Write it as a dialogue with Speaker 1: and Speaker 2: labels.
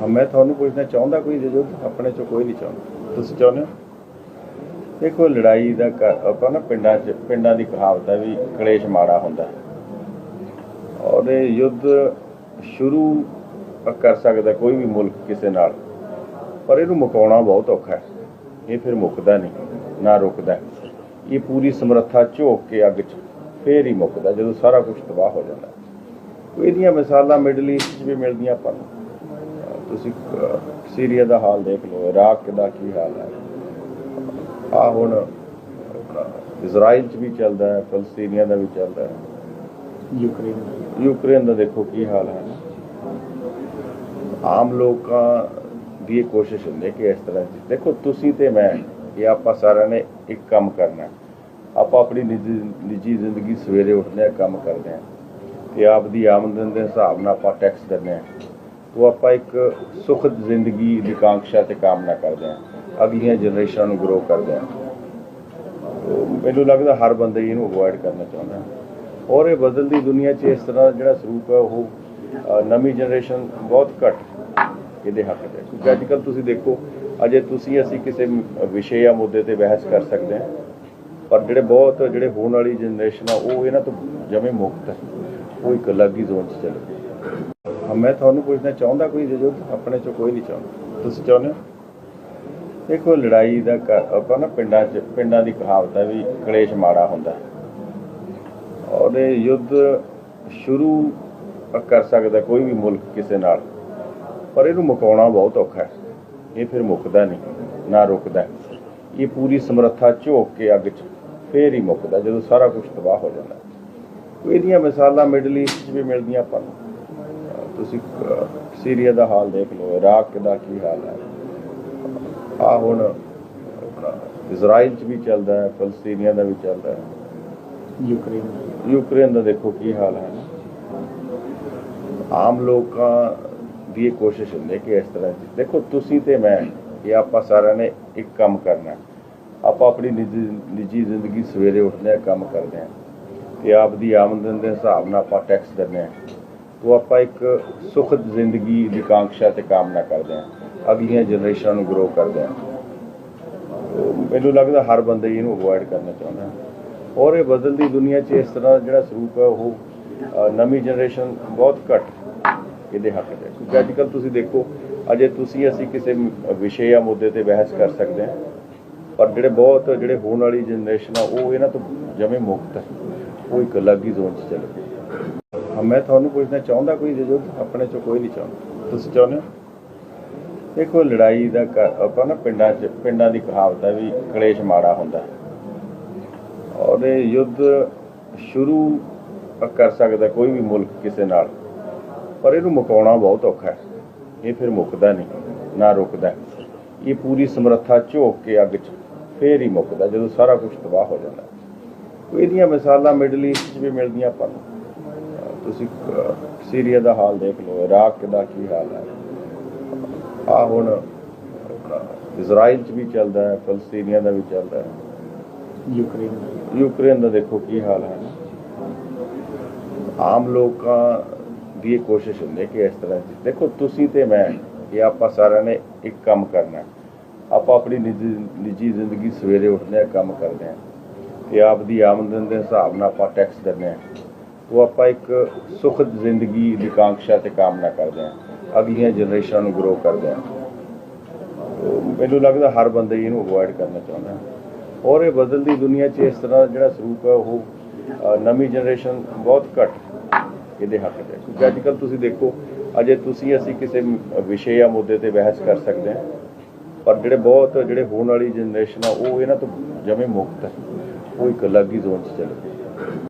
Speaker 1: ਹਾਂ, ਮੈਂ ਤੁਹਾਨੂੰ ਪੁੱਛਣਾ ਚਾਹੁੰਦਾ ਕੋਈ ਯੁੱਧ ਆਪਣੇ ਚੋਂ ਕੋਈ ਨਹੀਂ ਚਾਹੁੰਦਾ। ਤੁਸੀਂ ਚਾਹੁੰਦੇ ਹੋ? ਦੇਖੋ, ਲੜਾਈ ਦਾ ਕ- ਆਪਾਂ ਨਾ ਪਿੰਡਾਂ 'ਚ, ਪਿੰਡਾਂ ਦੀ ਕਹਾਵਤ ਹੈ ਵੀ ਕਲੇਸ਼ ਮਾੜਾ ਹੁੰਦਾ। ਔਰ ਇਹ ਯੁੱਧ ਸ਼ੁਰੂ ਕਰ ਸਕਦਾ ਕੋਈ ਵੀ ਮੁਲਕ ਕਿਸੇ ਨਾਲ, ਪਰ ਇਹਨੂੰ ਮੁਕਾਉਣਾ ਬਹੁਤ ਔਖਾ ਹੈ। ਇਹ ਫਿਰ ਮੁੱਕਦਾ ਨਹੀਂ, ਨਾ ਰੁਕਦਾ। ਇਹ ਪੂਰੀ ਸਮਰੱਥਾ ਝੋਕ ਕੇ ਅੱਗ 'ਚ ਫੇਰ ਹੀ ਮੁੱਕਦਾ, ਜਦੋਂ ਸਾਰਾ ਕੁਝ ਤਬਾਹ ਹੋ ਜਾਂਦਾ। ਇਹਦੀਆਂ ਮਿਸਾਲਾਂ ਮਿਡਲ ਈਸਟ 'ਚ ਵੀ ਮਿਲਦੀਆਂ ਆਪਾਂ ਨੂੰ। ਤੁਸੀਂ ਸੀਰੀਆ ਦਾ ਹਾਲ ਦੇਖ ਲਓ ਇਰਾਕ ਦਾ ਕੀ ਹਾਲ ਹੈ। ਆ ਹੁਣ ਇਜ਼ਰਾਈਲ 'ਚ ਵੀ ਚੱਲਦਾ ਹੈ ਫਲਸਤੀਨੀਆਂ ਦਾ ਵੀ ਚੱਲਦਾ ਹੈ।
Speaker 2: ਯੂਕਰੇਨ
Speaker 1: ਯੂਕਰੇਨ ਦਾ ਦੇਖੋ ਕੀ ਹਾਲ ਹੈ। ਆਮ ਲੋਕਾਂ ਦੀ ਕੋਸ਼ਿਸ਼ ਹੁੰਦੀ ਹੈ ਕਿ ਇਸ ਤਰ੍ਹਾਂ ਦੇਖੋ ਤੁਸੀਂ ਤੇ ਮੈਂ ਇਹ ਆਪਾਂ ਸਾਰਿਆਂ ਨੇ ਇੱਕ ਕੰਮ ਕਰਨਾ। ਆਪਾਂ ਆਪਣੀ ਨਿੱਜੀ ਨਿੱਜੀ ਜ਼ਿੰਦਗੀ ਸਵੇਰੇ ਉੱਠਦੇ ਆ ਕੰਮ ਕਰਦੇ ਆ ਤੇ ਆਪ ਦੀ ਆਮਦਨ ਦੇ ਹਿਸਾਬ ਨਾਲ ਆਪਾਂ ਟੈਕਸ ਦਿੰਦੇ ਆ ਉਹ ਆਪਾਂ ਇੱਕ ਸੁਖਦ ਜ਼ਿੰਦਗੀ ਦੀ ਕਾਂਖਸ਼ਾ ਤੇ ਕਾਮਨਾ ਕਰਦੇ ਹਾਂ। ਅਗਲੀਆਂ ਜਨਰੇਸ਼ਨਾਂ ਨੂੰ ਗਰੋ ਕਰਦੇ ਹਾਂ। ਮੈਨੂੰ ਲੱਗਦਾ ਹਰ ਬੰਦਾ ਹੀ ਇਹਨੂੰ ਅਵੋਇਡ ਕਰਨਾ ਚਾਹੁੰਦਾ ਔਰ ਇਹ ਬਦਲਦੀ ਦੁਨੀਆ 'ਚ ਇਸ ਤਰ੍ਹਾਂ ਜਿਹੜਾ ਸਰੂਪ ਹੈ, ਉਹ ਨਵੀਂ ਜਨਰੇਸ਼ਨ ਬਹੁਤ ਘੱਟ ਇਹਦੇ ਹੱਕ 'ਚ ਕਿਉਂਕਿ ਅੱਜ ਕੱਲ੍ਹ ਤੁਸੀਂ ਦੇਖੋ, ਅਜੇ ਤੁਸੀਂ ਅਸੀਂ ਕਿਸੇ ਵਿਸ਼ੇ ਜਾਂ ਮੁੱਦੇ ਤੇ ਬਹਿਸ ਕਰ ਸਕਦੇ ਹਾਂ, ਪਰ ਜਿਹੜੇ ਬਹੁਤ ਜਿਹੜੇ ਹੋਣ ਵਾਲੀ ਜਨਰੇਸ਼ਨ ਆ, ਉਹ ਇਹਨਾਂ ਤੋਂ ਜਮੇ ਮੁਕਤ ਹੈ। ਉਹ ਇੱਕ ਅਲੱਗ ਹੀ ਜ਼ੋਨ 'ਚ ਚੱਲ ਗਈ ਹਾਂ, ਮੈਂ ਤੁਹਾਨੂੰ ਪੁੱਛਣਾ ਚਾਹੁੰਦਾ ਕੋਈ ਯੁੱਧ ਆਪਣੇ ਚੋਂ ਕੋਈ ਨਹੀਂ ਚਾਹੁੰਦਾ। ਤੁਸੀਂ ਚਾਹੁੰਦੇ ਹੋ? ਦੇਖੋ, ਲੜਾਈ ਦਾ ਕ- ਆਪਾਂ ਨਾ ਪਿੰਡਾਂ 'ਚ, ਪਿੰਡਾਂ ਦੀ ਕਹਾਵਤ ਹੈ ਵੀ ਕਲੇਸ਼ ਮਾੜਾ ਹੁੰਦਾ ਔਰ ਇਹ ਯੁੱਧ ਸ਼ੁਰੂ ਕਰ ਸਕਦਾ ਕੋਈ ਵੀ ਮੁਲਕ ਕਿਸੇ ਨਾਲ, ਪਰ ਇਹਨੂੰ ਮੁਕਾਉਣਾ ਬਹੁਤ ਔਖਾ ਹੈ। ਇਹ ਫਿਰ ਮੁੱਕਦਾ ਨਹੀਂ, ਨਾ ਰੁਕਦਾ ਇਹ ਪੂਰੀ ਸਮਰੱਥਾ ਝੋਕ ਕੇ ਅੱਗ 'ਚ ਫੇਰ ਹੀ ਮੁੱਕਦਾ, ਜਦੋਂ ਸਾਰਾ ਕੁਝ ਤਬਾਹ ਹੋ ਜਾਂਦਾ। ਇਹਦੀਆਂ ਮਿਸਾਲਾਂ ਮਿਡਲ ਈਸਟ 'ਚ ਵੀ ਮਿਲਦੀਆਂ ਆਪਾਂ ਨੂੰ। ਤੁਸੀਂ ਸੀਰੀਆ ਦਾ ਹਾਲ ਦੇਖ ਲਓ ਇਰਾਕ ਦਾ ਕੀ ਹਾਲ ਹੈ। ਆ ਹੁਣ ਆਪਣਾ ਇਜ਼ਰਾਈਲ 'ਚ ਵੀ ਚੱਲਦਾ ਹੈ ਫਲਸਤੀਨੀਆਂ ਦਾ ਵੀ ਚੱਲਦਾ ਹੈ।
Speaker 2: ਯੂਕਰੇਨ
Speaker 1: ਯੂਕਰੇਨ ਦਾ ਦੇਖੋ ਕੀ ਹਾਲ ਹੈ ਆਮ ਲੋਕਾਂ ਦੀ ਇਹ ਕੋਸ਼ਿਸ਼ ਹੁੰਦੀ ਹੈ ਕਿ ਇਸ ਤਰ੍ਹਾਂ ਦੀ ਦੇਖੋ ਤੁਸੀਂ ਤੇ ਮੈਂ ਇਹ ਆਪਾਂ ਸਾਰਿਆਂ ਨੇ ਇੱਕ ਕੰਮ ਕਰਨਾ ਹੈ। ਆਪਾਂ ਆਪਣੀ ਨਿੱਜੀ ਨਿੱਜੀ ਜ਼ਿੰਦਗੀ ਸਵੇਰੇ ਉੱਠਦੇ ਆ ਕੰਮ ਕਰਦੇ ਆ ਤੇ ਆਪ ਦੀ ਆਮਦਨ ਦੇ ਹਿਸਾਬ ਨਾਲ ਆਪਾਂ ਟੈਕਸ ਦਿੰਦੇ ਆ ਤੋਂ ਆਪਾਂ ਇੱਕ ਸੁਖਦ ਜ਼ਿੰਦਗੀ ਦੀ ਕਾਂਖਸ਼ਾ ਤੇ ਕਾਮਨਾ ਕਰਦੇ ਹਾਂ। ਅਗਲੀਆਂ ਜਨਰੇਸ਼ਨਾਂ ਨੂੰ ਗਰੋ ਕਰਦੇ ਹਾਂ। ਮੈਨੂੰ ਲੱਗਦਾ ਹਰ ਬੰਦੇ ਹੀ ਇਹਨੂੰ ਅਵੋਇਡ ਕਰਨਾ ਚਾਹੁੰਦਾ ਔਰ ਇਹ ਬਦਲਦੀ ਦੁਨੀਆ 'ਚ ਇਸ ਤਰ੍ਹਾਂ ਜਿਹੜਾ ਸਰੂਪ ਹੈ, ਉਹ ਨਵੀਂ ਜਨਰੇਸ਼ਨ ਬਹੁਤ ਘੱਟ ਇਹਦੇ ਹੱਕ 'ਚ ਕਿਉਂਕਿ ਅੱਜ ਕੱਲ੍ਹ ਤੁਸੀਂ ਦੇਖੋ, ਅਜੇ ਤੁਸੀਂ ਅਸੀਂ ਕਿਸੇ ਵਿਸ਼ੇ ਜਾਂ ਮੁੱਦੇ ਤੇ ਬਹਿਸ ਕਰ ਸਕਦੇ ਹਾਂ। ਪਰ ਜਿਹੜੇ ਬਹੁਤ ਜਿਹੜੇ ਹੋਣ ਵਾਲੀ ਜਨਰੇਸ਼ਨ ਆ, ਉਹ ਇਹਨਾਂ ਤੋਂ ਜਮੇ ਮੁਕਤ ਹੈ। ਉਹ ਇੱਕ ਅਲੱਗ ਹੀ ਜ਼ੋਨ 'ਚ ਚੱਲ ਗਈ ਹਾਂ, ਮੈਂ ਤੁਹਾਨੂੰ ਪੁੱਛਣਾ ਚਾਹੁੰਦਾ ਕੋਈ ਯੁੱਧ ਆਪਣੇ ਚੋਂ ਕੋਈ ਨਹੀਂ ਚਾਹੁੰਦਾ। ਤੁਸੀਂ ਚਾਹੁੰਦੇ ਹੋ? ਦੇਖੋ, ਲੜਾਈ ਦਾ ਆਪਾਂ ਨਾ ਪਿੰਡਾਂ 'ਚ, ਪਿੰਡਾਂ ਦੀ ਕਹਾਵਤ ਹੈ ਵੀ ਕਲੇਸ਼ ਮਾੜਾ ਹੁੰਦਾ। ਔਰ ਇਹ ਯੁੱਧ ਸ਼ੁਰੂ ਕਰ ਸਕਦਾ ਕੋਈ ਵੀ ਮੁਲਕ ਕਿਸੇ ਨਾਲ। ਪਰ ਇਹਨੂੰ ਮੁਕਾਉਣਾ ਬਹੁਤ ਔਖਾ ਹੈ। ਇਹ ਫਿਰ ਮੁੱਕਦਾ ਨਹੀਂ, ਨਾ ਰੁਕਦਾ। ਇਹ ਪੂਰੀ ਸਮਰੱਥਾ ਝੋਕ ਕੇ ਅੱਗ 'ਚ ਫੇਰ ਹੀ ਮੁੱਕਦਾ, ਜਦੋਂ ਸਾਰਾ ਕੁਝ ਤਬਾਹ ਹੋ ਜਾਂਦਾ। ਇਹਦੀਆਂ ਮਿਸਾਲਾਂ ਮਿਡਲ ਈਸਟ 'ਚ ਵੀ ਮਿਲਦੀਆਂ ਆਪਾਂ ਨੂੰ। ਤੁਸੀਂ ਸੀਰੀਆ ਦਾ ਹਾਲ ਦੇਖ ਲਓ ਇਰਾਕ ਦਾ ਕੀ ਹਾਲ ਹੈ। ਆ ਹੁਣ ਇਜ਼ਰਾਈਲ 'ਚ ਵੀ ਚੱਲਦਾ ਹੈ ਫਲਸਤੀਨੀਆਂ ਦਾ ਵੀ ਚੱਲਦਾ ਹੈ।
Speaker 2: ਯੂਕਰੇਨ
Speaker 1: ਯੂਕਰੇਨ ਦਾ ਦੇਖੋ ਕੀ ਹਾਲ ਹੈ। ਆਮ ਲੋਕਾਂ ਦੀ ਇਹ ਕੋਸ਼ਿਸ਼ ਹੁੰਦੀ ਹੈ ਕਿ ਇਸ ਤਰ੍ਹਾਂ ਦੀ ਦੇਖੋ ਤੁਸੀਂ ਤੇ ਮੈਂ ਇਹ ਆਪਾਂ ਸਾਰਿਆਂ ਨੇ ਇੱਕ ਕੰਮ ਕਰਨਾ। ਆਪਾਂ ਆਪਣੀ ਨਿੱਜੀ ਨਿੱਜੀ ਜ਼ਿੰਦਗੀ ਸਵੇਰੇ ਉੱਠਦੇ ਆ ਕੰਮ ਕਰਦੇ ਆ ਤੇ ਆਪ ਦੀ ਆਮਦਨ ਦੇ ਹਿਸਾਬ ਨਾਲ ਆਪਾਂ ਟੈਕਸ ਦਿੰਦੇ ਆ ਉਹ ਆਪਾਂ ਇੱਕ ਸੁਖਦ ਜ਼ਿੰਦਗੀ ਦੀ ਕਾਂਖਸ਼ਾ ਤੇ ਕਾਮਨਾ ਕਰਦੇ ਹਾਂ। ਅਗਲੀਆਂ ਜਨਰੇਸ਼ਨਾਂ ਨੂੰ ਗਰੋ ਕਰਦੇ ਹਾਂ। ਮੈਨੂੰ ਲੱਗਦਾ ਹਰ ਬੰਦੇ ਇਹਨੂੰ ਅਵੋਇਡ ਕਰਨਾ ਚਾਹੁੰਦਾ ਔਰ ਇਹ ਬਦਲਦੀ ਦੁਨੀਆ 'ਚ ਇਸ ਤਰ੍ਹਾਂ ਜਿਹੜਾ ਸਰੂਪ ਹੈ, ਉਹ ਨਵੀਂ ਜਨਰੇਸ਼ਨ ਬਹੁਤ ਘੱਟ ਇਹਦੇ ਹੱਕ 'ਚ ਹੈ। ਕਿਉਂਕਿ ਅੱਜ ਕੱਲ੍ਹ ਤੁਸੀਂ ਦੇਖੋ, ਅਜੇ ਤੁਸੀਂ ਅਸੀਂ ਕਿਸੇ ਵਿਸ਼ੇ ਜਾਂ ਮੁੱਦੇ ਤੇ ਬਹਿਸ ਕਰ ਸਕਦੇ ਹਾਂ, ਪਰ ਜਿਹੜੇ ਬਹੁਤ ਜਿਹੜੇ ਹੋਣ ਵਾਲੀ ਜਨਰੇਸ਼ਨ ਆ, ਉਹ ਇਹਨਾਂ ਤੋਂ ਜਮੇ ਮੁਕਤ ਹੈ। ਉਹ ਇੱਕ ਅਲੱਗ ਹੀ ਜ਼ੋਨ 'ਚ ਚੱਲ ਗਈ